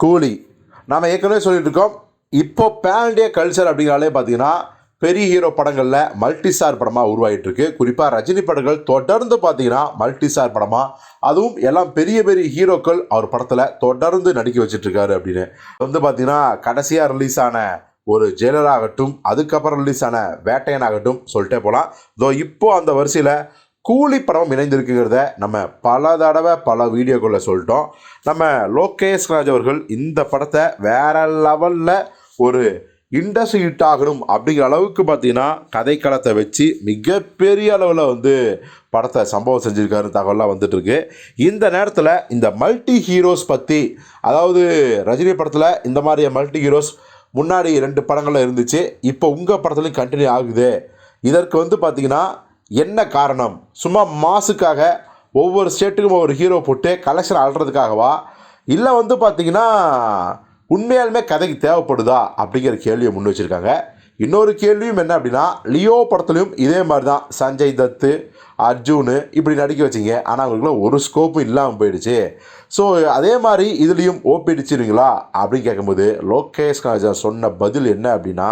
கூலி. நாம் ஏற்கனவே சொல்லிட்டு இருக்கோம் இப்போ பேண்டிய கல்ச்சர் அப்படிங்கிறாலே பார்த்தீங்கன்னா பெரிய ஹீரோ படங்களில் மல்டிஸ்டார் படமாக உருவாகிட்டு இருக்கு குறிப்பாக ரஜினி படங்கள் தொடர்ந்து பார்த்தீங்கன்னா மல்டிஸ்டார் படமாக அதுவும் எல்லாம் பெரிய பெரிய ஹீரோக்கள் அவர் படத்தில் தொடர்ந்து நடிக்க வச்சிட்ருக்காரு அப்படின்னு. வந்து பார்த்தீங்கன்னா கடைசியாக ரிலீஸ் ஆன ஒரு ஜெயிலர் ஆகட்டும் அதுக்கப்புறம் ரிலீஸ் ஆன வேட்டையன் ஆகட்டும் சொல்லிட்டே போகலாம் இதோ இப்போ அந்த வரிசையில் கூலி படம் இணைந்திருக்குங்கிறத நம்ம பல தடவை பல வீடியோக்களில் சொல்லிட்டோம். நம்ம லோகேஷ் ராஜ் அவர்கள் இந்த படத்தை வேற லெவலில் ஒரு இண்டஸ்ட்ரி ஹிட் ஆகணும் அப்படிங்கிற அளவுக்கு பார்த்தீங்கன்னா கதைக்களத்தை வச்சு மிகப்பெரிய அளவில் வந்து படத்தை சம்பவம் செஞ்சுருக்காரு தகவலாம் வந்துட்டுருக்கு. இந்த நேரத்தில் இந்த மல்டி ஹீரோஸ் பற்றி அதாவது ரஜினி படத்தில் இந்த மாதிரி மல்டி ஹீரோஸ் முன்னாடி ரெண்டு படங்களில் இருந்துச்சு. இப்போ உங்கள் படத்துலையும் கண்டினியூ ஆகுது. இதற்கு வந்து பார்த்திங்கன்னா என்ன காரணம்? சும்மா மாசுக்காக ஒவ்வொரு ஸ்டேட்டுக்கும் ஒவ்வொரு ஹீரோ போட்டு கலெக்ஷன் அல்றதுக்காகவா இல்லை வந்து பார்த்தீங்கன்னா உண்மையாலுமே கதைக்கு தேவைப்படுதா? அப்படிங்கிற கேள்வியை முன் வச்சுருக்காங்க. இன்னொரு கேள்வியும் என்ன அப்படின்னா லியோ படத்துலையும் இதே மாதிரி தான் சஞ்சய் தத்து அர்ஜுனு இப்படி நடிக்க வச்சிங்க. ஆனால் அவங்களுக்குலாம் ஒரு ஸ்கோப்பும் இல்லாமல் போயிடுச்சு. ஸோ அதே மாதிரி இதுலேயும் ஓப்பிடிச்சிருங்களா அப்படின்னு கேட்கும்போது லோகேஷ் கனகராஜ் சொன்ன பதில் என்ன அப்படின்னா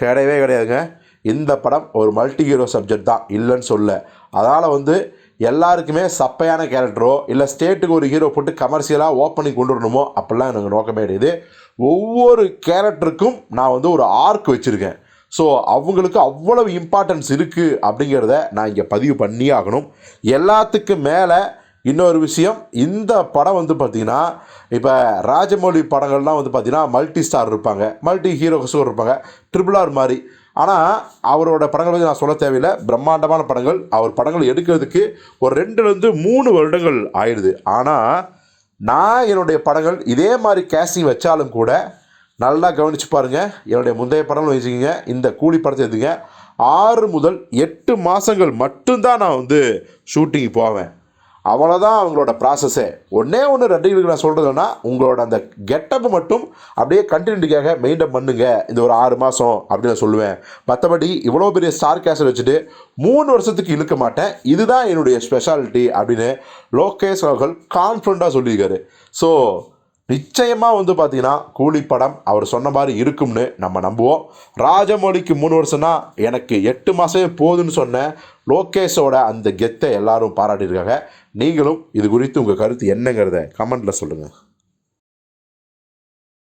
கிடையவே கிடையாதுங்க. இந்த படம் ஒரு மல்டி ஹீரோ சப்ஜெக்ட் தான் இல்லைன்னு சொல்ல. அதனால் வந்து எல்லாருக்குமே சப்பையான கேரக்டரோ இல்லை ஸ்டேட்டுக்கு ஒரு ஹீரோ போட்டு கமர்ஷியலாக ஓப்பனிங் கொண்டு வரணுமோ அப்படிலாம் எனக்கு நோக்கமே கிடையாது. ஒவ்வொரு கேரக்டருக்கும் நான் வந்து ஒரு ஆர்க் வச்சுருக்கேன். ஸோ அவங்களுக்கு அவ்வளவு இம்பார்ட்டன்ஸ் இருக்குது அப்படிங்கிறத நான் இங்கே பதிவு பண்ணியே ஆகணும். எல்லாத்துக்கும் மேலே இன்னொரு விஷயம் இந்த படம் வந்து பார்த்திங்கன்னா இப்போ ராஜமௌழி படங்கள்லாம் வந்து பார்த்திங்கன்னா மல்டி ஸ்டார் இருப்பாங்க மல்டி ஹீரோஸும் இருப்பாங்க ட்ரிபிள் ஆர் மாதிரி. ஆனால் அவரோட படங்கள் வந்து நான் சொல்ல தேவையில்லை. பிரம்மாண்டமான படங்கள். அவர் படங்கள் எடுக்கிறதுக்கு ஒரு ரெண்டுலேருந்து மூணு வருடங்கள் ஆயிடுது. ஆனால் நான் என்னுடைய படங்கள் இதே மாதிரி கேஸ்டிங் வச்சாலும் கூட நல்லா கவனிச்சு பாருங்கள் என்னுடைய முந்தைய படங்கள் வச்சுக்கோங்க. இந்த கூலி படத்தை எடுத்துங்க ஆறு முதல் எட்டு மாதங்கள் மட்டும்தான் நான் வந்து ஷூட்டிங் போவேன். அவ்வளோதான் அவங்களோட ப்ராசஸே ஒன்றே ஒன்று ரெட்டிகளுக்கு நான் சொல்கிறதுன்னா உங்களோட அந்த கெட்டப் மட்டும் அப்படியே கண்டினியூட்டிக்காக மெயின்டைன் பண்ணுங்க. இந்த ஒரு ஆறு மாதம் அப்படின்னு நான் சொல்லுவேன். மற்றபடி இவ்வளோ பெரிய ஸ்டார் கேஸை வச்சுட்டு மூணு வருஷத்துக்கு இழுக்க மாட்டேன். இதுதான் என்னுடைய ஸ்பெஷாலிட்டி அப்படின்னு லோகேஷ் அவர்கள் கான்ஃபிடண்ட்டாக சொல்லியிருக்காரு. ஸோ நிச்சயமாக வந்து பார்த்தீங்கன்னா கூலி படம் அவர் சொன்ன மாதிரி இருக்கும்னு நம்ம நம்புவோம். ராஜமௌலிக்கு மூணு வருஷம்னா எனக்கு எட்டு மாதமே போதுன்னு சொன்ன லோகேஷோட அந்த கெத்தை எல்லாரும் பாராட்டியிருக்காங்க. நீங்களும் இது குறித்து உங்கள் கருத்து என்னங்கிறத கமெண்ட்டில் சொல்லுங்கள்